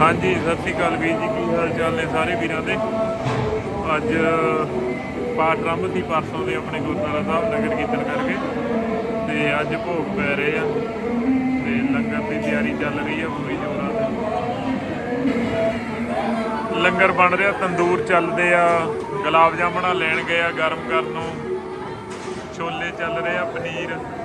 ਹਾਂਜੀ, ਸਤਿ ਸ੍ਰੀ ਅਕਾਲ ਵੀਰ ਜੀ, ਕੀ ਹਾਲ ਚਾਲ ਨੇ ਸਾਰੇ ਵੀਰਾਂ ਦੇ? ਅੱਜ, ਪਾਠ ਆਰੰਭ ਸੀ ਪਰਸੋਂ ਦੇ ਆਪਣੇ ਗੁਰਦੁਆਰਾ ਸਾਹਿਬ ਨਗਰ ਕੀਰਤਨ ਕਰਕੇ। ਤੇ ਅੱਜ ਭੋਗ ਪੈ ਰਹੇ ਆ। ਤੇ ਲੰਗਰ ਦੀ ਤਿਆਰੀ ਚੱਲ ਰਹੀ ਹੈ ਪੂਰੀ ਜੋਰਾਂ ਤੇ ਲੰਗਰ ਬਣ ਰਿਹਾ, ਤੰਦੂਰ ਚੱਲਦੇ ਆ। ਗੁਲਾਬ ਜਾਮਣਾ ਲੈਣ ਗਏ ਆ ਗਰਮ ਕਰਨ ਨੂੰ। ਛੋਲੇ ਚੱਲ ਰਹੇ ਆ, ਪਨੀਰ।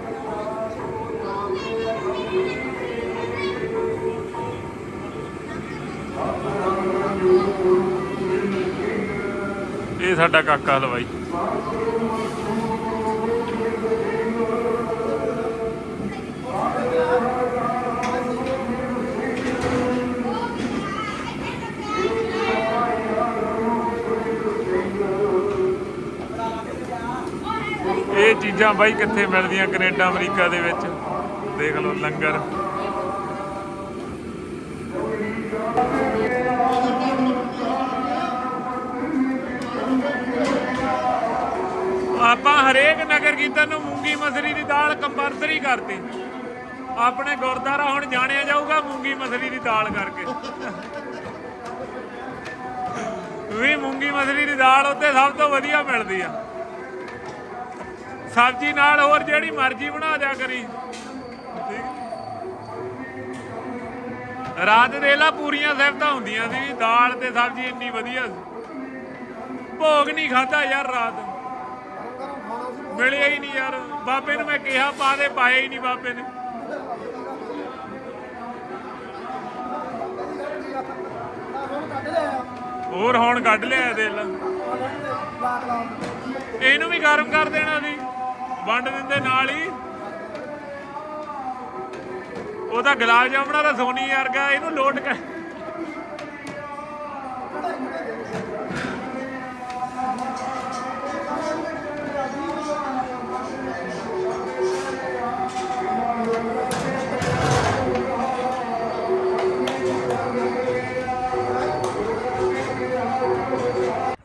ਇਹ ਸਾਡਾ ਕਾਕਾ ਹਲਵਾਈ ਇਹ ਚੀਜ਼ਾਂ ਬਾਈ ਕਿੱਥੇ ਮਿਲਦੀਆਂ ਕੈਨੇਡਾ, ਅਮਰੀਕਾ ਦੇ ਵਿੱਚ? ਦੇਖ ਲਓ ਲੰਗਰ। ਹਰੇਕ ਨਗਰ ਕੀਰਤਨ ਨੂੰ ਮੂੰਗੀ ਮਸਰੀ ਦੀ ਦਾਲ ਕੰਪਲਸਰੀ ਕਰਤੀ। ਆਪਣੇ ਗੁਰਦੁਆਰਾ ਹੁਣ ਜਾਣਿਆ ਜਾਊਗਾ ਮੂੰਗੀ ਮਸਰੀ ਦੀ ਦਾਲ ਕਰਕੇ। ਵੀ ਮੂੰਗੀ ਮਸਰੀ ਦੀ ਦਾਲ ਉੱਤੇ ਸਭ ਤੋਂ ਵਧੀਆ ਮਿਲਦੀ ਆ। ਸਬਜ਼ੀ ਨਾਲ ਹੋਰ ਜਿਹੜੀ ਮਰਜ਼ੀ ਬਣਾ ਦਿਆ ਕਰੀ। ਰਾਤ ਦੇ ਲਾ ਪੂਰੀਆਂ ਸਿਫਤਾਂ ਹੁੰਦੀਆਂ ਸੀ ਦਾਲ ਤੇ ਸਬਜ਼ੀ ਇੰਨੀ ਵਧੀਆ ਸੀ। ਭੋਗ ਨਹੀਂ ਖਾਦਾ ਯਾਰ ਰਾਤ ਮਿਲਿਆ ਹੀ ਨਹੀਂ ਯਾਰ। ਬਾਬੇ ਨੂੰ ਮੈਂ ਕਿਹਾ, ਪਾ ਦੇ, ਪਾਇਆ ਹੀ ਨਹੀਂ ਬਾਬੇ ਨੇ। ਹੋਰ ਹੁਣ ਕੱਢ ਲਿਆ ਦਿਲ ਇਹਨੂੰ ਵੀ ਗਰਮ ਕਰ ਦੇਣਾ ਸੀ। ਵੰਡ ਦਿੰਦੇ ਨਾਲ ਹੀ। ਉਹਦਾ ਗੁਲਾਬ ਜਾਮਣਾ ਦਾ ਸੋਨੀ ਵਰਗਾ, ਇਹਨੂੰ ਲੋਟ ਕਰ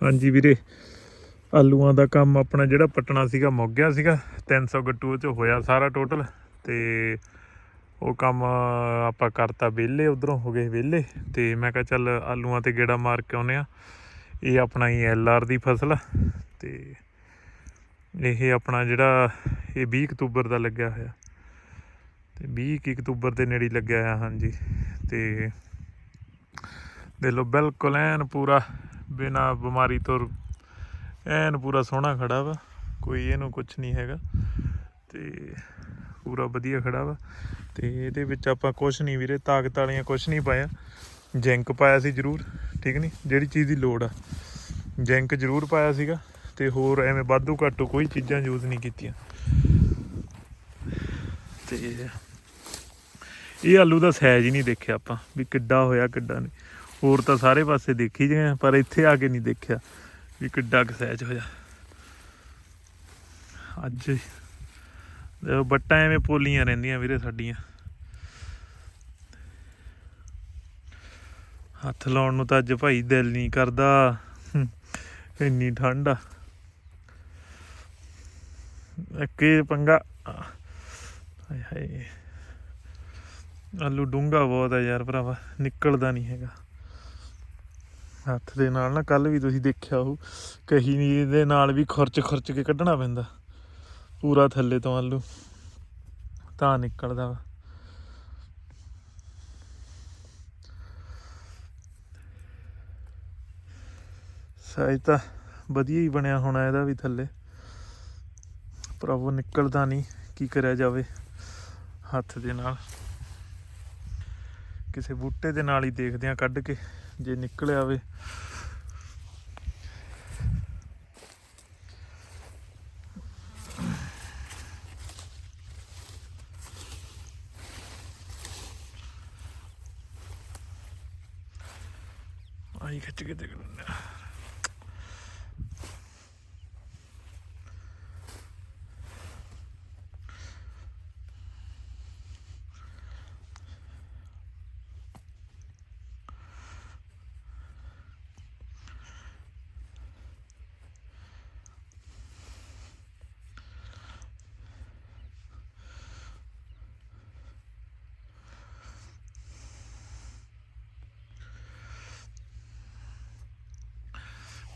ਹਾਂਜੀ ਵੀਰੇ, ਆਲੂਆਂ ਦਾ ਕੰਮ ਆਪਣਾ ਜਿਹੜਾ ਪਟਣਾ ਸੀਗਾ, ਮੁੱਕ ਗਿਆ ਸੀਗਾ। 300 ਗੱਟੂ ਚ ਹੋਇਆ ਸਾਰਾ ਟੋਟਲ ਤੇ ਉਹ ਕੰਮ ਆਪਾਂ ਕਰਤਾ ਵਿਹਲੇ, ਉਧਰੋਂ ਹੋ ਗਏ ਵਿਹਲੇ। ਤੇ ਮੈਂ ਕਿਹਾ ਚੱਲ ਆਲੂਆਂ ਤੇ ਗੇੜਾ ਮਾਰ ਕੇ ਆਉਨੇ ਆ ਇਹ ਆਪਣਾ ਹੀ ਐਲਆਰ ਦੀ ਫਸਲ। ਆ ਤੇ ਇਹ ਆਪਣਾ ਜਿਹੜਾ ਇਹ 20 ਅਕਤੂਬਰ ਦਾ ਲੱਗਿਆ ਹੋਇਆ। ਤੇ 20 ਕੁ ਅਕਤੂਬਰ ਦੇ ਨੇੜੇ ਲੱਗਿਆ ਹੋਇਆ ਹਾਂਜੀ। ਤੇ ਦੇ ਲੋ ਬਿਲਕੁਲ ਐਨ ਪੂਰਾ ਬਿਨਾ ਬਿਮਾਰੀ ਤੋਂ ਐਨ ਪੂਰਾ ਸੋਹਣਾ ਖੜਾ ਵਾ, ਕੋਈ ਇਹਨੂੰ ਕੁਝ ਨਹੀਂ ਹੈਗਾ ਤੇ ਪੂਰਾ ਵਧੀਆ ਖੜਾ ਵਾ। ਤੇ ਇਹਦੇ ਵਿੱਚ ਆਪਾਂ ਕੁਝ ਨਹੀਂ ਵੀਰੇ, ਤਾਕਤ ਵਾਲੀਆਂ ਕੁਝ ਨਹੀਂ ਪਾਇਆ। ਜਿੰਕ ਪਾਇਆ ਸੀ ਜ਼ਰੂਰ, ਠੀਕ ਨਹੀਂ ਜਿਹੜੀ ਚੀਜ਼ ਦੀ ਲੋੜ ਆ। ਜਿੰਕ ਜ਼ਰੂਰ ਪਾਇਆ ਸੀਗਾ ਤੇ ਹੋਰ ਐਵੇਂ ਵਾਧੂ ਘਾਟੂ ਕੋਈ ਚੀਜ਼ਾਂ ਯੂਜ਼ ਨਹੀਂ ਕੀਤੀਆਂ। ਤੇ ਇਹ ਆਲੂ ਦਾ ਸਾਈਜ਼ ਹੀ ਨਹੀਂ ਦੇਖਿਆ ਆਪਾਂ, ਵੀ ਕਿੱਡਾ ਹੋਇਆ, ਕਿੱਡਾ ਨਹੀਂ। ਹੋਰ ਤਾਂ ਸਾਰੇ ਪਾਸੇ ਦੇਖੀ ਗਏ ਪਰ ਇੱਥੇ ਆ ਕੇ ਨਹੀਂ ਦੇਖਿਆ ਵੀ ਕਿੱਡਾ ਕੁ ਸਾਈਜ਼ ਹੋਇਆ। ਅੱਜ ਦੇਖੋ ਬੱਟਾਂ ਐਵੇਂ ਪੋਲੀਆਂ ਰਹਿੰਦੀਆਂ ਵੀਰੇ ਸਾਡੀਆਂ। ਹੱਥ ਲਾਉਣ ਨੂੰ ਤਾਂ ਅੱਜ ਭਾਈ ਦਿਲ ਨਹੀਂ ਕਰਦਾ। ਇੰਨੀ ਠੰਡ ਆ। ਅੱਕੇ ਪੰਗਾ। ਹਾਏ ਹਾਏ। ਆਲੂ ਡੂੰਗਾ ਬਹੁਤ ਆ ਯਾਰ ਭਰਾਵਾ, ਨਿਕਲਦਾ ਨਹੀਂ ਹੈਗਾ। ਹੱਥ ਦੇ ਨਾਲ ਨਾ ਕੱਲ ਵੀ ਤੁਸੀਂ ਦੇਖਿਆ ਉਹ ਕਹੀ ਨਹੀਂ ਦੇ ਨਾਲ ਵੀ ਖੁਰਚ ਖੁਰਚ ਕੇ ਕੱਢਣਾ ਪੈਂਦਾ। ਪੂਰਾ ਥੱਲੇ ਤੋਂ ਆਲੂ, ਤਾਂ ਨਿਕਲਦਾ ਵਾ। ਸਾਈਜ਼ ਤਾਂ ਵਧੀਆ ਹੀ ਬਣਿਆ ਹੋਣਾ ਇਹਦਾ ਵੀ ਥੱਲੇ। ਪਰ ਉਹ ਨਿਕਲਦਾ ਨਹੀਂ ਕੀ ਕਰਿਆ ਜਾਵੇ ਹੱਥ ਦੇ ਨਾਲ। ਕਿਸੇ ਬੂਟੇ ਦੇ ਨਾਲ ਹੀ ਦੇਖਦੇ ਆ ਕੱਢ ਕੇ। ਜੇ ਨਿਕਲ ਆਵੇ।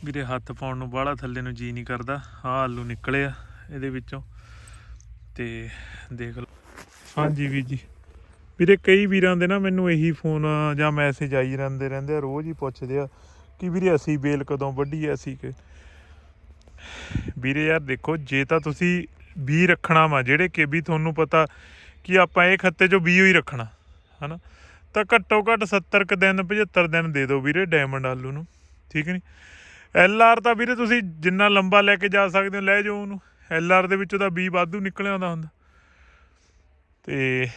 ਵੀਰੇ ਹੱਥ ਪਾਉਣ ਨੂੰ ਬਾਹਲਾ ਥੱਲੇ ਨੂੰ ਜੀ ਨਹੀਂ ਕਰਦਾ। ਆਹ ਆਲੂ ਨਿਕਲੇ ਆ ਇਹਦੇ ਵਿੱਚੋਂ। ਤੇ ਦੇਖ ਲਓ। ਹਾਂਜੀ ਵੀਰ ਜੀ। ਵੀਰੇ ਕਈ ਵੀਰਾਂ ਦੇ ਨਾ ਮੈਨੂੰ ਇਹੀ ਫੋਨ ਜਾਂ ਮੈਸੇਜ ਆਈ ਰਹਿੰਦੇ ਰਹਿੰਦੇ ਆ, ਰੋਜ਼ ਹੀ ਪੁੱਛਦੇ ਆ ਕਿ ਵੀਰੇ ਅਸੀਂ ਬੇਲ ਕਦੋਂ ਵੱਢੀ ਐ ਅਸੀਂ ਕਿ ਵੀਰੇ ਯਾਰ ਦੇਖੋ, ਜੇ ਤਾਂ ਤੁਸੀਂ ਬੀ ਰੱਖਣਾ ਵਾ, ਜਿਹੜੇ ਕਿ ਵੀ ਤੁਹਾਨੂੰ ਪਤਾ ਕਿ ਆਪਾਂ ਇਹ ਖੱਤੇ 'ਚੋਂ ਬੀ ਹੀ ਰੱਖਣਾ, ਹਨਾ? ਤਾਂ ਘੱਟੋ ਘੱਟ 70 ਕ ਦਿਨ 75 ਦਿਨ ਦੇ ਦਿਓ ਵੀਰੇ ਡਾਇਮੰਡ ਆਲੂ ਨੂੰ, ਠੀਕ ਨਹੀਂ ਐਲ ਆਰ ਤਾਂ ਵੀਰੇ ਤੁਸੀਂ ਜਿੰਨਾ ਲੰਬਾ ਲੈ ਕੇ ਜਾ ਸਕਦੇ ਹੋ, ਲੈ ਜਾਓ ਉਹਨੂੰ। ਐਲ ਆਰ ਦੇ ਵਿੱਚੋਂ ਤਾਂ ਬੀ ਵਾਧੂ ਨਿਕਲ ਆਉਂਦਾ ਹੁੰਦਾ। ਤੇ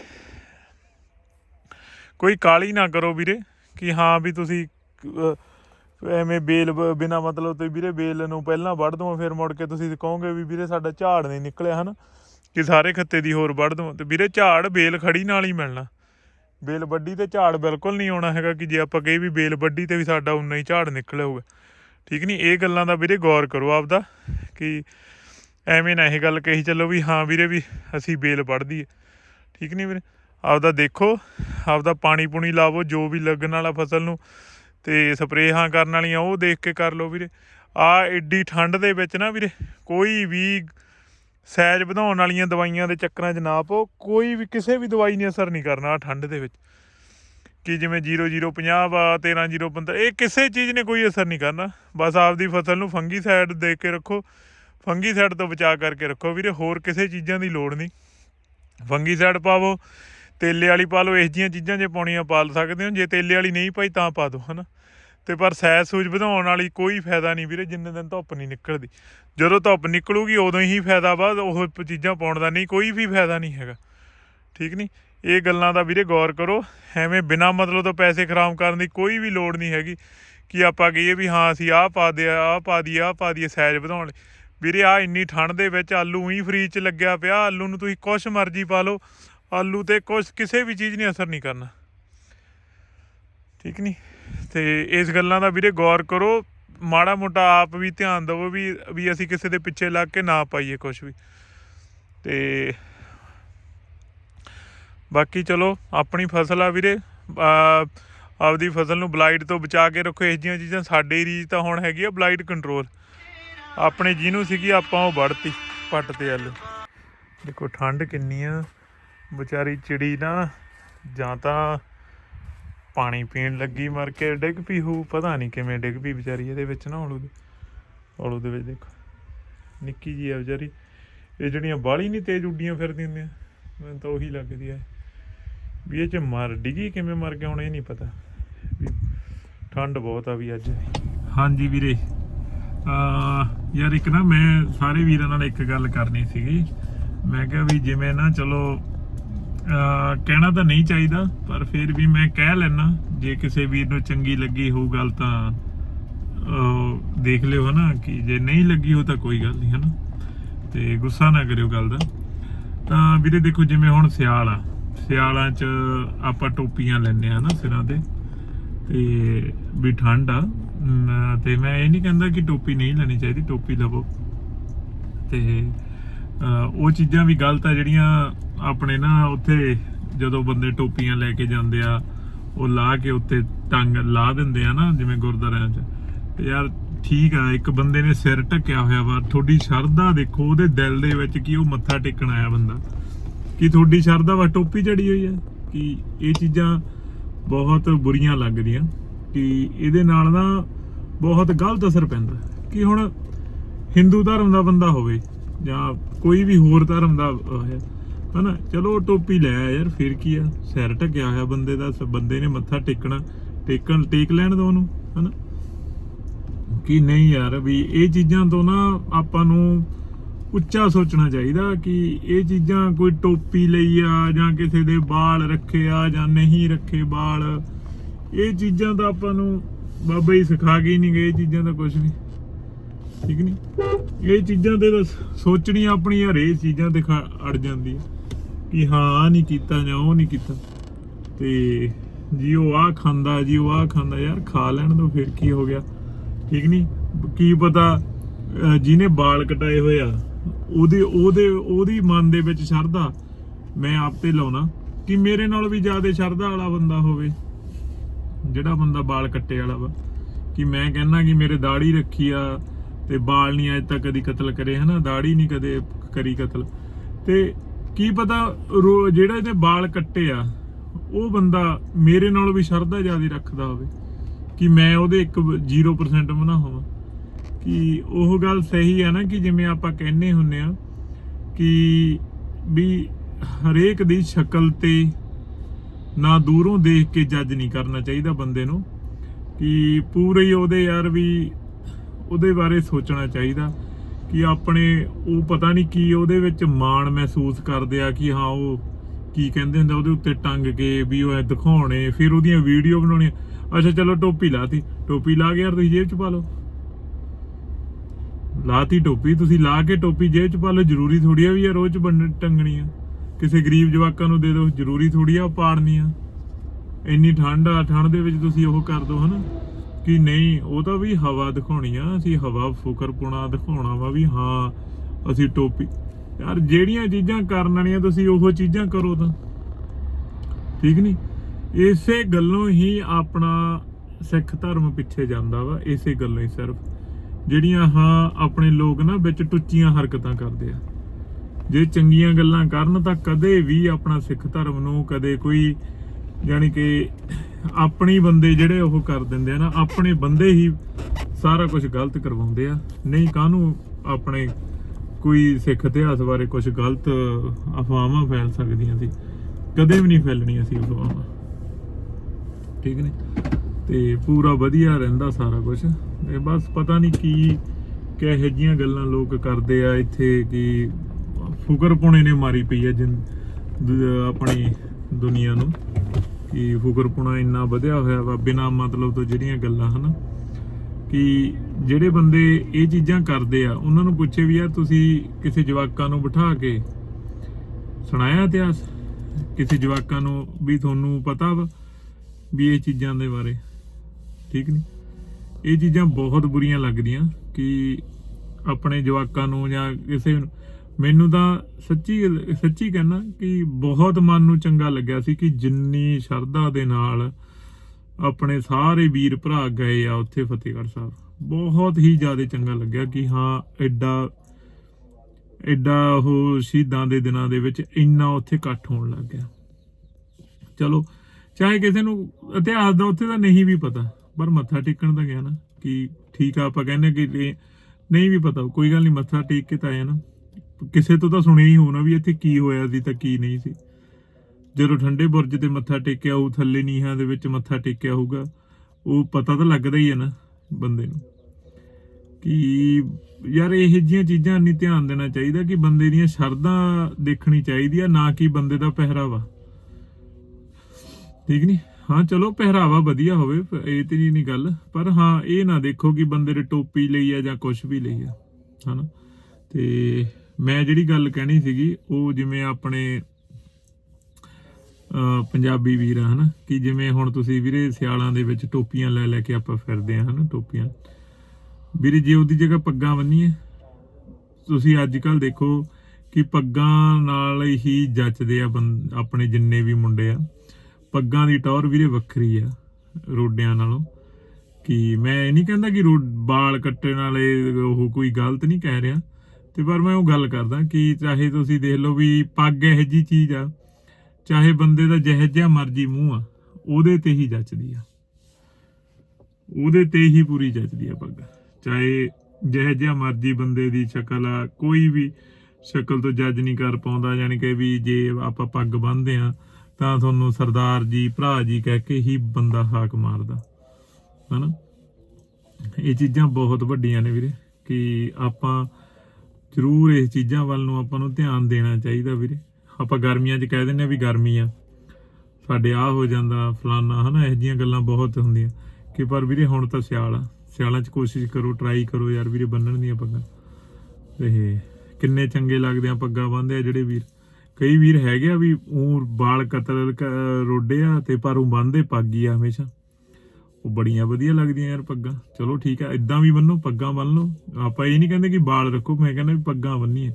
ਕੋਈ ਕਾਲੀ ਨਾ ਕਰੋ ਵੀਰੇ ਕਿ ਹਾਂ ਵੀ ਤੁਸੀਂ ਐਵੇਂ ਬੇਲ ਬਿਨਾ ਮਤਲਬ ਤੇ ਵੀਰੇ ਬੇਲ ਨੂੰ ਪਹਿਲਾਂ ਵੱਢ ਦਵਾਂ, ਫਿਰ ਮੁੜ ਕੇ ਤੁਸੀਂ ਕਹੋਗੇ ਵੀ ਵੀਰੇ ਸਾਡਾ ਝਾੜ ਨਹੀਂ ਨਿਕਲਿਆ, ਹਨ? ਕਿ ਸਾਰੇ ਖੱਤੇ ਦੀ ਹੋਰ ਵੱਢ ਦਵਾਂ। ਤੇ ਵੀਰੇ ਝਾੜ ਬੇਲ ਖੜੀ ਨਾਲ ਹੀ ਮਿਲਣਾ। ਬੇਲ ਵੱਡੀ ਤੇ ਝਾੜ ਬਿਲਕੁਲ ਨਹੀਂ ਆਉਣਾ ਹੈਗਾ ਕਿ ਜੇ ਆਪਾਂ ਕਹੇ ਵੀ ਬੇਲ ਵੱਡੀ ਤੇ ਵੀ ਸਾਡਾ ਉਨਾ ਹੀ ਝਾੜ ਨਿਕਲੇਗਾ ਠੀਕ ਨਹੀਂ? ਇਹ ਗੱਲਾਂ ਦਾ ਵੀਰੇ ਗੌਰ ਕਰੋ ਆਪਦਾ ਕਿ ਐਵੇਂ ਨਾ ਇਹ ਗੱਲ ਕਹੀ ਚੱਲੋ ਵੀ ਹਾਂ ਵੀਰੇ ਵੀ ਅਸੀਂ ਬੇਲ ਵੱਢਦੀ ਹੈ ਠੀਕ ਨਹੀਂ ਵੀਰੇ? ਆਪਦਾ ਦੇਖੋ, ਆਪਦਾ ਪਾਣੀ ਪੂਣੀ ਲਾਵੋ, ਜੋ ਵੀ ਲੱਗਣ ਵਾਲਾ ਫਸਲ ਨੂੰ ਤੇ ਸਪਰੇਹਾਂ ਕਰਨ ਵਾਲੀਆਂ ਉਹ ਦੇਖ ਕੇ ਕਰ ਲਓ ਵੀਰੇ। ਆ ਐਡੀ ਠੰਡ ਦੇ ਵਿੱਚ ਨਾ ਵੀਰੇ ਕੋਈ ਵੀ ਸਾਈਜ਼ ਵਧਾਉਣ ਵਾਲੀਆਂ ਦਵਾਈਆਂ ਦੇ ਚੱਕਰਾਂ 'ਚ ਨਾ ਪਓ, ਕੋਈ ਵੀ ਕਿਸੇ ਵੀ ਦਵਾਈ ਨੇ ਅਸਰ ਨਹੀਂ ਕਰਨਾ ਆਹ ਠੰਡ ਦੇ ਵਿੱਚ। ਕਿ ਜਿਵੇਂ 0050 ਵਾ 13015 ਇਹ ਕਿਸੇ ਚੀਜ਼ ਨੇ ਕੋਈ ਅਸਰ ਨਹੀਂ ਕਰਨਾ। ਬਸ ਆਪਦੀ ਫਸਲ ਨੂੰ ਫੰਗੀ ਸਾਈਡ ਦੇ ਕੇ ਰੱਖੋ, ਫੰਗੀ ਸਾਈਡ ਤੋਂ ਬਚਾ ਕਰਕੇ ਰੱਖੋ ਵੀਰੇ, ਹੋਰ ਕਿਸੇ ਚੀਜ਼ਾਂ ਦੀ ਲੋੜ ਨਹੀਂ। ਫੰਗੀ ਸਾਈਡ ਪਾਵੋ, ਤੇਲੇ ਵਾਲੀ ਪਾ ਲਓ ਇਸ ਜੀਆਂ ਚੀਜ਼ਾਂ ਜੇ ਪਾਉਣੀਆਂ ਪਾਲ ਸਕਦੇ ਹੋ, ਜੇ ਤੇਲੇ ਵਾਲੀ ਨਹੀਂ ਪਾਈ ਤਾਂ ਪਾ ਦਿਓ, ਹਨਾ। ਤੇ ਪਰ ਸੈਜ ਸੂਜ ਵਧਾਉਣ ਵਾਲੀ ਕੋਈ ਫਾਇਦਾ ਨਹੀਂ ਵੀਰੇ, ਜਿੰਨੇ ਦਿਨ ਧੁੱਪ ਨਹੀਂ ਨਿਕਲਦੀ। ਜਦੋਂ ਧੁੱਪ ਨਿਕਲੂਗੀ ਉਦੋਂ ਹੀ ਫਾਇਦਾ ਵਾ, ਉਹ ਚੀਜ਼ਾਂ ਪਾਉਣ ਦਾ ਨਹੀਂ, ਕੋਈ ਵੀ ਫਾਇਦਾ ਨਹੀਂ ਹੈਗਾ। ਠੀਕ ਨਹੀਂ? ਇਹ ਗੱਲਾਂ ਦਾ ਵੀਰੇ ਗੌਰ ਕਰੋ, ਐਵੇਂ ਬਿਨਾ ਮਤਲਬ ਤੋਂ ਪੈਸੇ ਖਰਾਬ ਕਰਨ ਦੀ ਕੋਈ ਵੀ ਲੋੜ ਨਹੀਂ ਹੈਗੀ ਕਿ ਆਪਾਂ ਕਹੀਏ ਵੀ ਹਾਂ, ਅਸੀਂ ਆਹ ਪਾ ਦੇ ਆਹ ਪਾ ਦੀ ਆਹ ਪਾ ਦਈਏ ਸੈਜ ਵਧਾਉਣ ਲਈ। ਵੀਰੇ ਆ ਇੰਨੀ ਠੰਡ ਦੇ ਵਿੱਚ ਆਲੂ ਹੀ ਫ੍ਰੀਜ 'ਚ ਲੱਗਿਆ ਪਿਆ, ਆਲੂ ਨੂੰ ਤੁਸੀਂ ਕੁਛ ਮਰਜ਼ੀ ਪਾ ਲਓ, ਆਲੂ ਤੇ ਕੁਛ ਕਿਸੇ ਵੀ ਚੀਜ਼ ਨੇ ਅਸਰ ਨਹੀਂ ਕਰਨਾ। ਠੀਕ ਨਹੀਂ ਤੇ ਇਸ ਗੱਲਾਂ ਦਾ ਵੀਰੇ ਗੌਰ ਕਰੋ, ਮਾੜਾ ਮੋਟਾ ਆਪ ਵੀ ਧਿਆਨ ਦਿਵੋ ਵੀ ਵੀ ਅਸੀਂ ਕਿਸੇ ਦੇ ਪਿੱਛੇ ਲੱਗ ਕੇ ਨਾ ਪਾਈਏ ਕੁਛ ਵੀ। ਤੇ ਬਾਕੀ ਚਲੋ, ਆਪਣੀ ਫਸਲ ਆ ਵੀਰੇ। ਆਪਦੀ ਫਸਲ ਨੂੰ ਬਲਾਈਟ ਤੋਂ ਬਚਾ ਕੇ ਰੱਖੋ, ਇਹ ਜਿਹੀਆਂ ਚੀਜ਼ਾਂ ਸਾਡੇ ਰੀਜ ਤਾਂ ਹੁਣ ਹੈਗੀ ਆ ਬਲਾਈਟ ਕੰਟਰੋਲ ਆਪਣੇ ਜਿਹਨੂੰ ਸੀਗੀ ਆਪਾਂ ਉਹ ਵੜਤੀ ਪੱਟ ਤੇ ਆਲੂ। ਦੇਖੋ, ਠੰਡ ਕਿੰਨੀ ਆ। ਵਿਚਾਰੀ ਚਿੜੀ ਨਾ, ਜਾਂ ਤਾਂ ਪਾਣੀ ਪੀਣ ਲੱਗੀ, ਮਰ ਕੇ ਡਿੱਗ ਪਈ ਹੂ ਪਤਾ ਨਹੀਂ ਕਿਵੇਂ ਡਿੱਗ ਪਈ ਵਿਚਾਰੀ ਇਹਦੇ ਵਿੱਚ ਨਾ, ਔਲੂ ਦੇ ਔਲੂ ਦੇ ਵਿੱਚ ਦੇਖੋ। ਨਿੱਕੀ ਜੀ ਆ ਵਿਚਾਰੀ। ਇਹ ਜਿਹੜੀਆਂ ਬਾਲੀ ਨਹੀਂ ਤੇਜ਼ ਉੱਡੀਆਂ ਫਿਰਦੀਆਂ ਹੁੰਦੀਆਂ, ਮੈਨੂੰ ਤਾਂ ਉਹੀ ਲੱਗਦੀ ਆ। ਵੀ ਇਹ ਚ ਮਰ, ਡਿੱਗੀ ਕਿਵੇਂ ਮਰ ਗਿਆ ਹੁਣ ਇਹ ਨਹੀਂ ਪਤਾ। ਵੀ ਠੰਡ ਬਹੁਤ ਆ ਵੀ ਅੱਜ। ਹਾਂਜੀ ਵੀਰੇ। ਆ ਯਾਰ ਇੱਕ ਨਾ ਮੈਂ ਸਾਰੇ ਵੀਰਾਂ ਨਾਲ ਇੱਕ ਗੱਲ ਕਰਨੀ ਸੀਗੀ। ਮੈਂ ਕਿਹਾ ਵੀ ਜਿਵੇਂ ਨਾ ਚਲੋ ਕਹਿਣਾ ਤਾਂ ਨਹੀਂ ਚਾਹੀਦਾ, ਪਰ ਫਿਰ ਵੀ ਮੈਂ ਕਹਿ ਲੈਣਾ ਜੇ ਕਿਸੇ ਵੀਰ ਨੂੰ ਚੰਗੀ ਲੱਗੀ ਹੋਊ ਗੱਲ ਤਾਂ ਦੇਖ ਲਿਓ ਹਨਾ, ਕਿ ਜੇ ਨਹੀਂ ਲੱਗੀ ਹੋ ਤਾਂ ਕੋਈ ਗੱਲ ਨਹੀਂ ਹਨਾ। ਤੇ ਗੁੱਸਾ ਨਾ ਕਰਿਓ ਗੱਲ ਦਾ। ਤਾਂ ਵੀਰੇ ਦੇਖੋ ਜਿਵੇਂ ਹੁਣ ਸਿਆਲ ਆ ਸਿਆਲਾਂ 'ਚ ਆਪਾਂ ਟੋਪੀਆਂ ਲੈਂਦੇ ਆ ਨਾ ਸਿਰਾਂ ਤੇ ਤੇ ਵੀ ਠੰਡ ਆ। ਤੇ ਮੈਂ ਇਹ ਨਹੀਂ ਕਹਿੰਦਾ ਕਿ ਟੋਪੀ ਨਹੀਂ ਲੈਣੀ ਚਾਹੀਦੀ, ਟੋਪੀ ਲਵੋ। ਤੇ ਉਹ ਚੀਜ਼ਾਂ ਵੀ ਗਲਤ ਆ ਜਿਹੜੀਆਂ ਆਪਣੇ ਨਾ ਉੱਥੇ ਜਦੋਂ ਬੰਦੇ ਟੋਪੀਆਂ ਲੈ ਕੇ ਜਾਂਦੇ ਆ, ਉਹ ਲਾ ਕੇ ਉੱਤੇ ਟੰਗ ਲਾ ਦਿੰਦੇ ਆ ਨਾ, ਜਿਵੇਂ ਗੁਰਦੁਆਰਿਆਂ 'ਚ। ਤੇ ਯਾਰ ਠੀਕ ਆ, ਇੱਕ ਬੰਦੇ ਨੇ ਸਿਰ ਢੱਕਿਆ ਹੋਇਆ ਵਾ, ਤੁਹਾਡੀ ਸ਼ਰਧਾ ਦੇਖੋ, ਉਹਦੇ ਦਿਲ ਦੇ ਵਿੱਚ ਕੀ ਉਹ ਮੱਥਾ ਟੇਕਣ ਆਇਆ ਬੰਦਾ। ਕਿ ਤੁਹਾਡੀ ਸ਼ਰਧਾ ਵਾ, ਟੋਪੀ ਚੜੀ ਹੋਈ ਹੈ ਕਿ ਇਹ ਚੀਜ਼ਾਂ ਬਹੁਤ ਬੁਰੀਆਂ ਲੱਗਦੀਆਂ, ਕਿ ਇਹਦੇ ਨਾਲ ਨਾ ਬਹੁਤ ਗਲਤ ਅਸਰ ਪੈਂਦਾ। ਕਿ ਹੁਣ ਹਿੰਦੂ ਧਰਮ ਦਾ ਬੰਦਾ ਹੋਵੇ ਜਾਂ ਕੋਈ ਵੀ ਹੋਰ ਧਰਮ ਦਾ ਹੈ ਹਨਾ? ਚਲੋ ਟੋਪੀ ਲੈ ਯਾਰ, ਫਿਰ ਕੀ ਆ? ਸਿਰ ਢੱਕਿਆ ਹੋਇਆ ਬੰਦੇ ਦਾ ਬੰਦੇ ਨੇ ਮੱਥਾ ਟੇਕਣਾ, ਟੇਕਣ, ਟੇਕ ਲੈਣ ਦੋ ਉਹਨੂੰ, ਹਨਾ? ਕਿ ਨਹੀਂ ਯਾਰ, ਵੀ ਇਹ ਚੀਜ਼ਾਂ ਤੋਂ ਨਾ ਆਪਾਂ ਨੂੰ ਉੱਚਾ ਸੋਚਣਾ ਚਾਹੀਦਾ ਕਿ ਇਹ ਚੀਜ਼ਾਂ ਕੋਈ ਟੋਪੀ ਲਈ ਆ ਜਾਂ ਕਿਸੇ ਦੇ ਵਾਲ ਰੱਖੇ ਆ ਜਾਂ ਨਹੀਂ ਰੱਖੇ ਵਾਲ। ਇਹ ਚੀਜ਼ਾਂ ਤਾਂ ਆਪਾਂ ਨੂੰ ਬਾਬਾ ਹੀ ਸਿਖਾ ਕੇ ਨਹੀਂ ਗਏ, ਇਹ ਚੀਜ਼ਾਂ ਤਾਂ ਕੁਝ ਨਹੀਂ। ਠੀਕ ਨਹੀਂ? ਇਹ ਚੀਜ਼ਾਂ ਤੇ ਤਾਂ ਸੋਚਣੀ ਆਪਣੀ ਹਰੇ ਚੀਜ਼ਾਂ ਤੇ ਖਾ- ਅੜ ਜਾਂਦੀ ਹੈ ਕਿ ਹਾਂ, ਆਹ ਨਹੀਂ ਕੀਤਾ ਜਾਂ ਉਹ ਨਹੀਂ ਕੀਤਾ। ਤੇ ਜੀ ਉਹ ਆ ਖਾਂਦਾ, ਜੀ ਉਹ ਆ ਖਾਂਦਾ, ਯਾਰ ਖਾ ਲੈਣ ਤੋਂ ਫਿਰ ਕੀ ਹੋ ਗਿਆ? ਠੀਕ ਨਹੀਂ? ਕੀ ਪਤਾ ਜਿਹਨੇ ਵਾਲ ਕਟਾਏ ਹੋਏ ਆ ਉਹਦੇ ਉਹਦੇ, ਉਹਦੀ ਮਨ ਦੇ ਵਿੱਚ ਸ਼ਰਧਾ ਮੈਂ ਆਪ ਤੇ ਲਾਉਣਾ ਕਿ ਮੇਰੇ ਨਾਲ ਵੀ ਜ਼ਿਆਦਾ ਸ਼ਰਧਾ ਵਾਲਾ ਬੰਦਾ ਹੋਵੇ, ਜਿਹੜਾ ਬੰਦਾ ਵਾਲ ਕੱਟੇ ਵਾਲਾ ਵਾ। ਕਿ ਮੈਂ ਕਹਿੰਨਾ ਕਿ ਮੇਰੇ ਦਾੜੀ ਰੱਖੀ ਆ ਤੇ ਬਾਲ ਨਹੀਂ ਅਜੇ ਤੱਕ ਕਦੀ ਕਤਲ ਕਰੇ, ਹਨਾ? ਦਾੜੀ ਨਹੀਂ ਕਦੇ ਕਰੀ ਕਤਲ। ਤੇ ਕੀ ਪਤਾ ਰੋ- ਜਿਹੜਾ ਇਹਦੇ ਵਾਲ ਕੱਟੇ ਆ, ਉਹ ਬੰਦਾ ਮੇਰੇ ਨਾਲੋਂ ਵੀ ਸ਼ਰਧਾ ਜ਼ਿਆਦਾ ਰੱਖਦਾ ਹੋਵੇ ਕਿ ਮੈਂ ਉਹਦੇ ਇੱਕ 0% ਬਣਾ ਹੋਵਾਂ। ਕਿ ਉਹ ਗੱਲ ਸਹੀ ਆ ਨਾ ਕਿ ਜਿਵੇਂ ਆਪਾਂ ਕਹਿੰਦੇ ਹੁੰਨੇ ਆ ਕਿ ਵੀ ਹਰੇਕ ਦੀ ਸ਼ਕਲ ਤੇ ਨਾ ਦੂਰੋਂ ਦੇਖ ਕੇ ਜੱਜ ਨਹੀਂ ਕਰਨਾ ਚਾਹੀਦਾ ਬੰਦੇ ਨੂੰ, ਕਿ ਪੂਰੇ ਉਹਦੇ ਯਾਰ ਵੀ ਉਹਦੇ ਬਾਰੇ ਸੋਚਣਾ ਚਾਹੀਦਾ ਕਿ ਆਪਣੇ ਉਹ ਪਤਾ ਨਹੀਂ ਕੀ ਉਹਦੇ ਵਿੱਚ ਮਾਣ ਮਹਿਸੂਸ ਕਰਦੇ ਆ ਕਿ ਹਾਂ ਉਹ ਕੀ ਕਹਿੰਦੇ ਹੁੰਦੇ ਉਹਦੇ ਉੱਤੇ ਟੰਗ ਕੇ ਵੀ ਉਹ ਦਿਖਾਉਣੇ, ਫਿਰ ਉਹਦੀਆਂ ਵੀਡੀਓ ਬਣਾਉਣੀਆਂ। ਅੱਛਾ, ਚਲੋ ਟੋਪੀ ਲਾਤੀ। ਟੋਪੀ ਲਾ ਕੇ ਯਾਰ ਤੁਸੀਂ ਜੇਬ ਚ ਪਾ ਲਓ। ਲਾਤੀ ਟੋਪੀ, ਤੁਸੀਂ ਲਾ ਕੇ ਟੋਪੀ ਜੇਬ ਚ ਪਾ ਲਓ, ਜ਼ਰੂਰੀ ਥੋੜੀ ਆ ਵੀ ਯਾਰ ਉਹ ਚ ਬੰਨ ਟੰਗਣੀ ਆ ਕਿਸੇ ਗਰੀਬ ਜਵਾਕਾਂ ਨੂੰ ਦੇ ਦਿਓ, ਜ਼ਰੂਰੀ ਥੋੜੀ ਆ ਪਾੜਨੀ ਆ ਇੰਨੀ ਠੰਡ ਆ, ਠੰਡ ਦੇ ਵਿੱਚ ਤੁਸੀਂ ਉਹ ਕਰ ਦੋ ਹਨਾ? ਕਿ ਨਹੀਂ, ਉਹ ਤਾਂ ਵੀ ਹਵਾ ਦਿਖਾਉਣੀ ਆ, ਅਸੀਂ ਹਵਾ ਫੁਕਰਪੁਣਾ ਦਿਖਾਉਣਾ ਵਾ ਵੀ ਹਾਂ, ਅਸੀਂ ਟੋਪੀ। ਯਾਰ, ਜਿਹੜੀਆਂ ਚੀਜ਼ਾਂ ਕਰਨ ਵਾਲੀਆਂ, ਤੁਸੀਂ ਉਹ ਚੀਜ਼ਾਂ ਕਰੋ ਤਾਂ। ਠੀਕ ਨਹੀਂ ਇਸੇ ਗੱਲੋਂ ਹੀ ਆਪਣਾ ਸਿੱਖ ਧਰਮ ਪਿੱਛੇ ਜਾਂਦਾ ਵਾ, ਇਸੇ ਗੱਲੋਂ ਹੀ ਸਿਰਫ। ਜਿਹੜੀਆਂ ਹਾਂ ਆਪਣੇ ਲੋਕ ਨਾ ਵਿੱਚ ਟੁੱਚੀਆਂ ਹਰਕਤਾਂ ਕਰਦੇ ਆ। ਜੇ ਚੰਗੀਆਂ ਗੱਲਾਂ ਕਰਨ ਤਾਂ ਕਦੇ ਵੀ ਆਪਣਾ ਸਿੱਖ ਧਰਮ ਨੂੰ ਕਦੇ ਕੋਈ ਯਾਨੀ ਕਿ ਆਪਣੀ ਬੰਦੇ ਜਿਹੜੇ ਉਹ ਕਰ ਦਿੰਦੇ ਆ ਨਾ, ਆਪਣੇ ਬੰਦੇ ਹੀ ਸਾਰਾ ਕੁਝ ਗਲਤ ਕਰਵਾਉਂਦੇ ਆ। ਨਹੀਂ ਕਾਹਨੂੰ ਆਪਣੇ ਕੋਈ ਸਿੱਖ ਇਤਿਹਾਸ ਬਾਰੇ ਕੁਝ ਗਲਤ ਅਫਵਾਹਾਂ ਫੈਲ ਸਕਦੀਆਂ ਸੀ। ਕਦੇ ਵੀ ਨਹੀਂ ਫੈਲਣੀਆਂ ਸੀ ਅਫਵਾਹਾਂ। ਠੀਕ ਨੇ? ਤੇ ਪੂਰਾ ਵਧੀਆ ਰਹਿੰਦਾ ਸਾਰਾ ਕੁਝ ਇਹ ਬਸ ਪਤਾ ਨਹੀਂ ਕੀ ਕਿਹੋ ਜਿਹੀਆਂ ਗੱਲਾਂ ਲੋਕ ਕਰਦੇ ਆ ਇੱਥੇ ਕਿ ਫੁਕਰਪੁਣੇ ਨੇ ਮਾਰੀ ਪਈ ਆ ਜਿਨ ਦੁ- ਆਪਣੀ ਦੁਨੀਆ ਨੂੰ, ਕਿ ਫੁਕਰਪੁਣਾ ਇੰਨਾ ਵਧਿਆ ਹੋਇਆ ਵਾ, ਬਿਨਾ ਮਤਲਬ ਤੋਂ ਜਿਹੜੀਆਂ ਗੱਲਾਂ, ਹਨ? ਕਿ ਜਿਹੜੇ ਬੰਦੇ ਇਹ ਚੀਜ਼ਾਂ ਕਰਦੇ ਆ, ਉਹਨਾਂ ਨੂੰ ਪੁੱਛੇ ਵੀ ਯਾਰ ਤੁਸੀਂ ਕਿਸੇ ਜਵਾਕਾਂ ਨੂੰ ਬਿਠਾ ਕੇ ਸੁਣਾਇਆ ਇਤਿਹਾਸ? ਕਿਸੇ ਜਵਾਕਾਂ ਨੂੰ ਵੀ ਤੁਹਾਨੂੰ ਪਤਾ ਵਾ ਵੀ ਇਹ ਚੀਜ਼ਾਂ ਦੇ ਬਾਰੇ, ਠੀਕ ਨਹੀਂ ਇਹ ਚੀਜ਼ਾਂ ਬਹੁਤ ਬੁਰੀਆਂ ਲੱਗਦੀਆਂ ਕਿ ਆਪਣੇ ਜਵਾਕਾਂ ਨੂੰ ਜਾਂ ਕਿਸੇ ਮੈਨੂੰ ਤਾਂ ਸੱਚੀ ਸੱਚੀ ਕਹਿਣਾ ਕਿ ਬਹੁਤ ਮਨ ਨੂੰ ਚੰਗਾ ਲੱਗਿਆ ਸੀ ਕਿ ਜਿੰਨੀ ਸ਼ਰਧਾ ਦੇ ਨਾਲ ਆਪਣੇ ਸਾਰੇ ਵੀਰ ਭਰਾ ਗਏ ਆ ਉੱਥੇ ਫਤਿਹਗੜ੍ਹ ਸਾਹਿਬ। ਬਹੁਤ ਹੀ ਜ਼ਿਆਦਾ ਚੰਗਾ ਲੱਗਿਆ ਕਿ ਹਾਂ, ਐਡਾ ਐਡਾ ਉਹ ਸ਼ਹੀਦਾਂ ਦੇ ਦਿਨਾਂ ਦੇ ਵਿੱਚ ਇੰਨਾ ਉੱਥੇ ਇਕੱਠ ਹੋਣ ਲੱਗ ਗਿਆ। ਚਲੋ, ਚਾਹੇ ਕਿਸੇ ਨੂੰ ਇਤਿਹਾਸ ਦਾ ਉੱਥੇ ਦਾ ਨਹੀਂ ਵੀ ਪਤਾ। ਪਰ ਮੱਥਾ ਟੇਕਣ ਦਾ ਗਿਆ ਨਾ ਕਿ ਠੀਕ ਆ, ਆਪਾਂ ਕਹਿੰਦੇ ਕਿ ਨਹੀਂ ਵੀ ਪਤਾ, ਕੋਈ ਗੱਲ ਨਹੀਂ, ਮੱਥਾ ਟੇਕ ਕੇ ਤਾਂ ਆਇਆ ਨਾ। ਕਿਸੇ ਤੋਂ ਤਾਂ ਸੁਣਿਆ ਹੀ ਹੋਣਾ ਵੀ ਇੱਥੇ ਕੀ ਹੋਇਆ ਸੀ ਤਾਂ ਕੀ ਨਹੀਂ ਸੀ। ਜਦੋਂ ਠੰਡੇ ਬੁਰਜ ਤੇ ਮੱਥਾ ਟੇਕਿਆ ਉਹ ਥੱਲੇ ਨੀਹਾਂ ਦੇ ਵਿੱਚ ਮੱਥਾ ਟੇਕਿਆ ਹੋਊਗਾ, ਉਹ ਪਤਾ ਤਾਂ ਲੱਗਦਾ ਹੀ ਹੈ ਨਾ ਬੰਦੇ ਨੂੰ ਕਿ ਯਾਰ ਇਹ ਜਿਹੀਆਂ ਚੀਜ਼ਾਂ ਨਹੀਂ ਧਿਆਨ ਦੇਣਾ ਚਾਹੀਦਾ ਕਿ ਬੰਦੇ ਦੀਆਂ ਸ਼ਰਧਾਂ ਦੇਖਣੀ ਚਾਹੀਦੀ ਆ, ਨਾ ਕਿ ਬੰਦੇ ਦਾ ਪਹਿਰਾਵਾ। ਠੀਕ ਨਹੀਂ ਹਾਂ, ਚਲੋ, ਪਹਿਰਾਵਾ ਵਧੀਆ ਹੋਵੇ ਇਹ ਤੇ ਨਹੀਂ ਗੱਲ, ਪਰ ਹਾਂ, ਇਹ ਨਾ ਦੇਖੋ ਕਿ ਬੰਦੇ ਨੇ ਟੋਪੀ ਲਈ ਆ ਜਾਂ ਕੁਝ ਵੀ ਲਈ ਆ, ਹਨਾ? ਤੇ ਮੈਂ ਜਿਹੜੀ ਗੱਲ ਕਹਿਣੀ ਸੀਗੀ, ਉਹ ਜਿਵੇਂ ਆਪਣੇ ਪੰਜਾਬੀ ਵੀਰ ਆ, ਹਨਾ? ਕਿ ਜਿਵੇਂ ਹੁਣ ਤੁਸੀਂ ਵੀਰੇ ਸਿਆਲਾਂ ਦੇ ਵਿੱਚ ਟੋਪੀਆਂ ਲੈ ਲੈ ਕੇ ਆਪਾਂ ਫਿਰਦੇ ਆ, ਹਨਾ, ਟੋਪੀਆਂ। ਵੀਰੇ, ਜੇ ਉਹਦੀ ਜਗ੍ਹਾ ਪੱਗਾਂ ਬੰਨੀਏ ਤੁਸੀਂ ਅੱਜ ਕੱਲ ਦੇਖੋ ਕਿ ਪੱਗਾਂ ਨਾਲ ਹੀ ਜੱਚਦੇ ਆ ਬੰ- ਆਪਣੇ ਜਿੰਨੇ ਵੀ ਮੁੰਡੇ ਆ। ਪੱਗਾਂ ਦੀ ਟੌਰ ਵੀਰੇ ਵੱਖਰੀ ਆ ਰੋਡਿਆਂ ਨਾਲੋਂ। ਕਿ ਮੈਂ ਇਹ ਨਹੀਂ ਕਹਿੰਦਾ ਕਿ ਰੋ- ਵਾਲ ਕੱਟਣ ਵਾਲੇ ਉਹ ਕੋਈ ਗਲਤ ਨਹੀਂ ਕਹਿ ਰਿਹਾ। ਤੇ ਪਰ ਮੈਂ ਉਹ ਗੱਲ ਕਰਦਾ ਕਿ ਚਾਹੇ ਤੁਸੀਂ ਦੇਖ ਲਓ ਵੀ ਪੱਗ ਇਹੋ ਜੀ ਚੀਜ਼ ਆ, ਚਾਹੇ ਬੰਦੇ ਦਾ ਜਿਹੋ ਜਿਹਾ ਮਰਜ਼ੀ ਮੂੰਹ ਆ, ਉਹਦੇ ਤੇ ਹੀ ਜੱਚਦੀ ਆ। ਉਹਦੇ ਤੇ ਹੀ ਪੂਰੀ ਜੱਚਦੀ ਆ ਪੱਗ। ਚਾਹੇ ਜਿਹੋ ਜਿਹਾ ਮਰਜ਼ੀ ਬੰਦੇ ਦੀ ਸ਼ਕਲ ਆ, ਕੋਈ ਵੀ ਸ਼ਕਲ ਤੋਂ ਜੱਜ ਨਹੀਂ ਕਰ ਪਾਉਂਦਾ, ਯਾਨੀ ਕਿ ਵੀ ਜੇ ਆਪਾਂ ਪੱਗ ਬੰਨਦੇ ਆ ਤਾਂ ਤੁਹਾਨੂੰ ਸਰਦਾਰ ਜੀ, ਭਰਾ ਜੀ ਕਹਿ ਕੇ ਹੀ ਬੰਦਾ ਹਾਕ ਮਾਰਦਾ। ਹਨਾ? ਇਹ ਚੀਜ਼ਾਂ ਬਹੁਤ ਵੱਡੀਆਂ ਨੇ ਵੀਰੇ, ਕਿ ਆਪਾਂ ਜ਼ਰੂਰ ਇਹ ਚੀਜ਼ਾਂ ਵੱਲ ਨੂੰ ਆਪਾਂ ਨੂੰ ਧਿਆਨ ਦੇਣਾ ਚਾਹੀਦਾ ਵੀਰੇ। ਆਪਾਂ ਗਰਮੀਆਂ 'ਚ ਕਹਿ ਦਿੰਦੇ ਆ ਵੀ ਗਰਮੀ ਆ ਸਾਡੇ ਆ ਹੋ ਜਾਂਦਾ ਫਲਾਨਾ, ਹਨਾ? ਇਹੋ ਜਿਹੀਆਂ ਗੱਲਾਂ ਬਹੁਤ ਹੁੰਦੀਆਂ। ਕਿ ਪਰ ਵੀਰੇ ਹੁਣ ਤਾਂ ਸਿਆਲ ਆ ਸਿਆਲਾਂ 'ਚ ਕੋਸ਼ਿਸ਼ ਕਰੋ ਟਰਾਈ ਕਰੋ ਯਾਰ ਵੀਰੇ, ਬੰਨਣ ਦੀਆਂ ਪੱਗਾਂ। ਤੇ ਕਿੰਨੇ ਚੰਗੇ ਲੱਗਦੇ ਆ ਪੱਗਾਂ ਬੰਨਦੇ ਆ ਜਿਹੜੇ ਵੀਰ। ਕਈ ਵੀਰ ਹੈਗੇ ਆ ਵੀ ਉਹ ਬਾਲ ਕਤਲ ਰੋਡੇ ਆ ਤੇ ਪਰ ਉਹ ਬੰਨਦੇ ਪੱਗ ਹੀ ਆ ਹਮੇਸ਼ਾ। ਉਹ ਬੜੀਆਂ ਵਧੀਆ ਲੱਗਦੀਆਂ ਯਾਰ ਪੱਗਾਂ। ਚਲੋ ਠੀਕ ਆ ਇਦਾਂ ਵੀ ਬੰਨੋ, ਪੱਗਾਂ ਬੰਨ ਲਓ। ਆਪਾਂ ਇਹ ਨਹੀਂ ਕਹਿੰਦੇ ਕਿ ਵਾਲ ਰੱਖੋ, ਮੈਂ ਕਹਿੰਦਾ ਵੀ ਪੱਗਾਂ ਬੰਨੀਆਂ।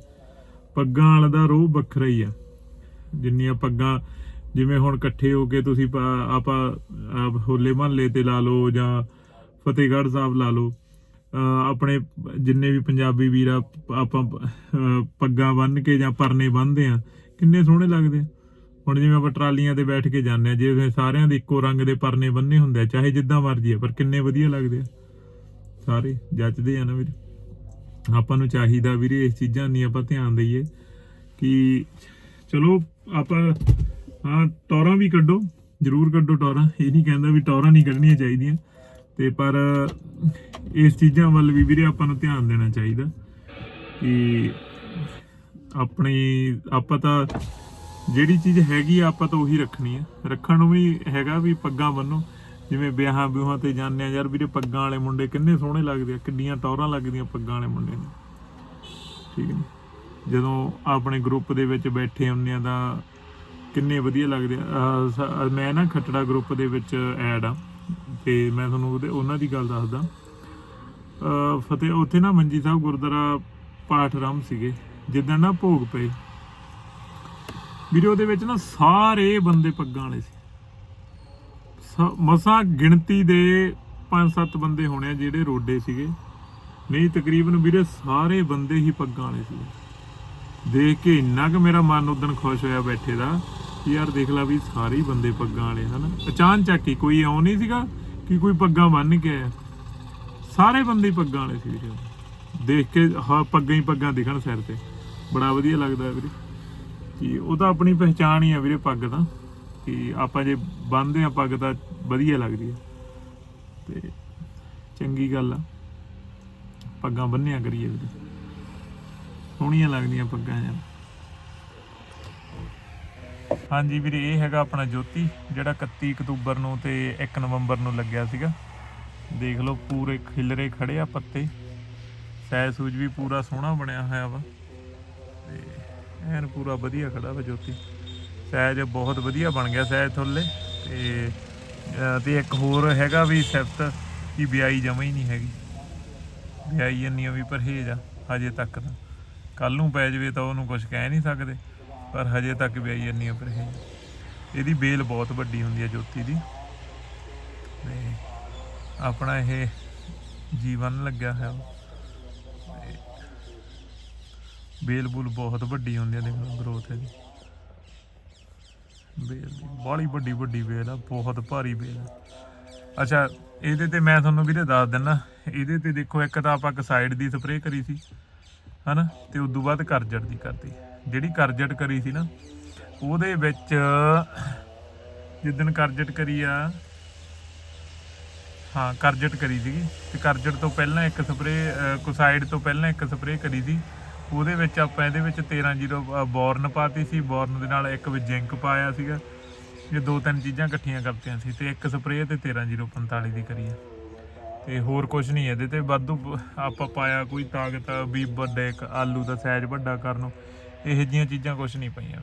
ਪੱਗਾਂ ਵਾਲਾ ਦਾ ਰੋਹ ਵੱਖਰਾ ਹੀ ਆ। ਜਿੰਨੀਆਂ ਪੱਗਾਂ, ਜਿਵੇਂ ਹੁਣ ਇਕੱਠੇ ਹੋ ਕੇ ਤੁਸੀਂ ਆਪਾਂ ਹੋਲੇ ਮਹੱਲੇ ਤੇ ਲਾ ਲਓ ਜਾਂ ਫਤਿਹਗੜ੍ਹ ਸਾਹਿਬ ਲਾ ਲਓ ਆਪਣੇ ਜਿੰਨੇ ਵੀ ਪੰਜਾਬੀ ਵੀਰ ਆ, ਆਪਾਂ ਪੱਗਾਂ ਬੰਨ ਕੇ ਜਾਂ ਪਰਨੇ ਬੰਨਦੇ ਆ ਕਿੰਨੇ ਸੋਹਣੇ ਲੱਗਦੇ ਆ। ਹੁਣ ਜਿਵੇਂ ਆਪਾਂ ਟਰਾਲੀਆਂ ਤੇ ਬੈਠ ਕੇ ਜਾਂਦੇ ਆ ਜਿਵੇਂ ਸਾਰਿਆਂ ਦੇ ਇੱਕੋ ਰੰਗ ਦੇ ਪਰਨੇ ਬੰਨੇ ਹੁੰਦੇ ਆ, ਚਾਹੇ ਜਿੱਦਾਂ ਮਰਜ਼ੀ ਆ, ਪਰ ਕਿੰਨੇ ਵਧੀਆ ਲੱਗਦੇ ਆ। ਸਾਰੇ ਜੱਚਦੇ ਆ ਨਾ ਵੀਰੇ। ਆਪਾਂ ਨੂੰ ਚਾਹੀਦਾ ਵੀਰੇ ਇਸ ਚੀਜ਼ਾਂ ਨਹੀਂ ਆਪਾਂ ਧਿਆਨ ਦਈਏ ਕਿ ਚਲੋ ਆਪਾਂ, ਹਾਂ, ਟੌਰਾਂ ਵੀ ਕੱਢੋ, ਜ਼ਰੂਰ ਕੱਢੋ ਟੌਰਾਂ। ਇਹ ਨਹੀਂ ਕਹਿੰਦਾ ਵੀ ਟੌਰਾਂ ਨਹੀਂ ਕੱਢਣੀਆਂ ਚਾਹੀਦੀਆਂ। ਤੇ ਪਰ ਇਸ ਚੀਜ਼ਾਂ ਵੱਲ ਵੀ ਵੀਰੇ ਆਪਾਂ ਨੂੰ ਧਿਆਨ ਦੇਣਾ ਚਾਹੀਦਾ ਕਿ ਆਪਣੀ, ਆਪਾਂ ਤਾਂ ਜਿਹੜੀ ਚੀਜ਼ ਹੈਗੀ ਆ, ਆਪਾਂ ਤਾਂ ਉਹੀ ਰੱਖਣੀ ਆ। ਰੱਖਣ ਨੂੰ ਵੀ ਹੈਗਾ ਵੀ ਪੱਗਾਂ ਬੰਨੋ ਜਿਵੇਂ ਵਿਆਹਾਂ ਵਿਆਹਾਂ ਤੇ ਜਾਂਦੇ ਆ, ਯਾਰ ਵੀਰੇ ਪੱਗਾਂ ਵਾਲੇ ਮੁੰਡੇ ਕਿੰਨੇ ਸੋਹਣੇ ਲੱਗਦੇ ਆ ਕਿੰਨੀਆਂ ਟੌਰਾਂ ਲੱਗਦੀਆਂ ਪੱਗਾਂ ਵਾਲੇ ਮੁੰਡੇ ਨੂੰ। ਠੀਕ ਨੇ ਜਦੋਂ ਆਪਣੇ ਗਰੁੱਪ ਦੇ ਵਿੱਚ ਬੈਠੇ ਹੁੰਦੇ ਆ ਤਾਂ ਕਿੰਨੇ ਵਧੀਆ ਲੱਗਦੇ ਆ। ਮੈਂ ਨਾ ਖੱਟੜਾ ਗਰੁੱਪ ਦੇ ਵਿੱਚ ਐਡ ਆ। ਤੇ ਮੈਂ ਤੁਹਾਨੂੰ ਉਹਦੇ, ਉਹਨਾਂ ਦੀ ਗੱਲ ਦੱਸਦਾ। ਫਤਿਹ, ਉੱਥੇ ਨਾ ਮੰਜੀ ਸਾਹਿਬ ਗੁਰਦੁਆਰਾ ਪਾਠ ਆਰੰਭ ਸੀਗੇ। ਜਿੱਦਾਂ ਨਾ ਭੋਗ ਪਏ। ਵੀਰੇ, ਉਹਦੇ ਵਿੱਚ ਨਾ ਸਾਰੇ ਬੰਦੇ ਪੱਗਾਂ ਵਾਲੇ ਸੀ। ਸ- ਗਿਣਤੀ ਦੇ 5-7 ਬੰਦੇ ਹੋਣੇ ਜਿਹੜੇ ਰੋਡੇ ਸੀਗੇ। ਨਹੀਂ, ਤਕਰੀਬਨ ਵੀਰੇ, ਸਾਰੇ ਬੰਦੇ ਹੀ ਪੱਗਾਂ ਵਾਲੇ ਸੀ। ਦੇਖ ਕੇ ਇੰਨਾ ਕਿ ਮੇਰਾ ਮਨ ਉਦੋਂ ਖੁਸ਼ ਹੋਇਆ ਬੈਠੇ ਦਾ ਕਿ ਯਾਰ ਦੇਖ ਲਾ ਵੀ ਸਾਰੇ ਹੀ ਬੰਦੇ ਪੱਗਾਂ ਵਾਲੇ ਹਨ। ਅਚਾਨਚੱਕ ਹੀ ਕੋਈ ਆਉ ਨਹੀਂ ਸੀਗਾ ਕਿ ਕੋਈ ਪੱਗਾਂ ਬੰਨ ਕੇ ਆਇਆ। ਸਾਰੇ ਬੰਦੇ ਹੀ ਪੱਗਾਂ ਵਾਲੇ ਸੀ ਵੀਰੇ। ਦੇਖ ਕੇ ਹਾਂ, ਪੱਗਾਂ ਹੀ ਪੱਗਾਂ ਦਿਖਣ ਸਿਰ ਤੇ। ਬੜਾ ਵਧੀਆ ਲੱਗਦਾ ਵੀਰੇ। ਕਿ ਉਹ ਤਾਂ ਆਪਣੀ ਪਹਿਚਾਣ ਹੀ ਆ ਵੀਰੇ ਪੱਗ ਦਾ ਕਿ ਆਪਾਂ ਜੇ ਬੰਨਦੇ ਆ ਪੱਗ ਤਾਂ ਵਧੀਆ ਲੱਗਦੀ ਆ ਤੇ ਚੰਗੀ ਗੱਲ ਆ। ਪੱਗਾਂ ਬੰਨਿਆ ਕਰੀਏ ਵੀਰੇ। ਸੋਹਣੀਆਂ ਲੱਗਦੀਆਂ ਪੱਗਾਂ ਯਾਰ। ਹਾਂਜੀ ਵੀਰੇ, ਇਹ ਹੈਗਾ ਆਪਣਾ ਜੋਤੀ, ਜਿਹੜਾ 31 ਅਕਤੂਬਰ ਨੂੰ ਤੇ 1 ਨਵੰਬਰ ਨੂੰ ਲੱਗਿਆ ਸੀਗਾ। ਦੇਖ ਲਓ, ਪੂਰੇ ਖਿਲਰੇ ਖੜੇ ਆ ਪੱਤੇ। ਸੈਜ ਸੂਜ ਵੀ ਪੂਰਾ ਸੋਹਣਾ ਬਣਿਆ ਹੋਇਆ ਵਾ। ਤੇ ਐਨ ਪੂਰਾ ਵਧੀਆ ਖੜਾ ਵਾ ਜੋਤੀ। ਸੈਜ ਬਹੁਤ ਵਧੀਆ ਬਣ ਗਿਆ ਸੈਜ ਥੱਲੇ ਤੇ ਤੇ ਇੱਕ ਹੋਰ ਹੈਗਾ ਵੀ ਸਿਫਤ ਕਿ ਵਿਆਹੀ ਜਮਾ ਹੀ ਨਹੀਂ ਹੈਗੀ। ਵਿਆਹੀ ਇੰਨੀਆਂ ਵੀ ਪਰਹੇਜ ਆ, ਹਜੇ ਤੱਕ ਤਾਂ। ਕੱਲ ਨੂੰ ਪੈ ਜਵੇ ਤਾਂ ਉਹਨੂੰ ਕੁਝ ਕਹਿ ਨਹੀਂ ਸਕਦੇ, ਪਰ ਹਜੇ ਤੱਕ ਵਿਆਹੀ ਇੰਨੀਆਂ ਪਰਹੇਜ ਇਹਦੀ ਬੇਲ ਬਹੁਤ ਵੱਡੀ ਹੁੰਦੀ ਹੈ ਜੋਤੀ ਦੀ। ਤੇ ਆਪਣਾ ਇਹ ਜੀਵਨ ਲੱਗਿਆ ਹੋਇਆ ਵਾ। ਤੇ ਬੇਲ ਬੁਲ ਬਹੁਤ ਵੱਡੀ ਹੁੰਦੀ ਹੈ ਦੇਖੋ ਗਰੋਥ ਇਹਦੀ। ਬੇਲ ਦੀ ਬਾਲੀ ਵੱਡੀ ਵੱਡੀ ਬੇਲ ਆ, ਬਹੁਤ ਭਾਰੀ ਬੇਲ ਆ। ਅੱਛਾ, ਇਹਦੇ ਤੇ ਮੈਂ ਤੁਹਾਨੂੰ ਵੀਰੇ ਦੱਸ ਦਿੰਨਾ, ਇਹਦੇ ਤੇ ਦੇਖੋ ਇੱਕ ਤਾਂ ਆਪਾਂ ਇੱਕ ਸਾਈਡ ਦੀ ਸਪਰੇਅ ਕਰੀ ਸੀ, ਹਨਾ, ਤੇ ਉਸ ਤੋਂ ਬਾਅਦ ਕਰਜਟ ਦੀ ਕਰਤੀ। ਜਿਹੜੀ ਕਰਜਟ ਕਰੀ ਸੀ ਨਾ, ਉਹਦੇ ਵਿੱਚ ਜਿੱਦਣ ਕਰਜਟ ਕਰੀ ਆ, ਹਾਂ, ਕਰਜਟ ਕਰੀ ਸੀਗੀ, ਤੇ ਕਰਜਟ ਤੋਂ ਪਹਿਲਾਂ ਇੱਕ ਸਪਰੇਅ ਕੁਸਾਈਡ ਤੋਂ ਪਹਿਲਾਂ ਇੱਕ ਸਪਰੇਅ ਕਰੀ ਸੀ ਉਹਦੇ ਵਿੱਚ ਆਪਾਂ ਇਹਦੇ ਵਿੱਚ 13-0 ਬੋਰਨ ਪਾਤੀ ਸੀ। ਬੋਰਨ ਦੇ ਨਾਲ ਇੱਕ ਵਿੱਚ ਜ਼ਿੰਕ ਪਾਇਆ ਸੀਗਾ। ਇਹ ਦੋ ਤਿੰਨ ਚੀਜ਼ਾਂ ਇਕੱਠੀਆਂ ਕਰਤੀਆਂ ਸੀ ਤੇ ਇੱਕ ਸਪਰੇਅ ਤੇ 13-045 ਦੀ ਕਰੀ ਆ। ਤੇ ਹੋਰ ਕੁਝ ਨਹੀਂ ਇਹਦੇ ਤੇ। ਵਾਧੂ ਆਪਾਂ ਪਾਇਆ ਕੋਈ ਤਾਕਤ ਵੀ ਵੱਡੇ, ਇੱਕ ਆਲੂ ਦਾ ਸਾਈਜ਼ ਵੱਡਾ ਕਰਨ ਨੂੰ। ਇਹੋ ਜਿਹੀਆਂ ਚੀਜ਼ਾਂ ਕੁਝ ਨਹੀਂ ਪਈਆਂ।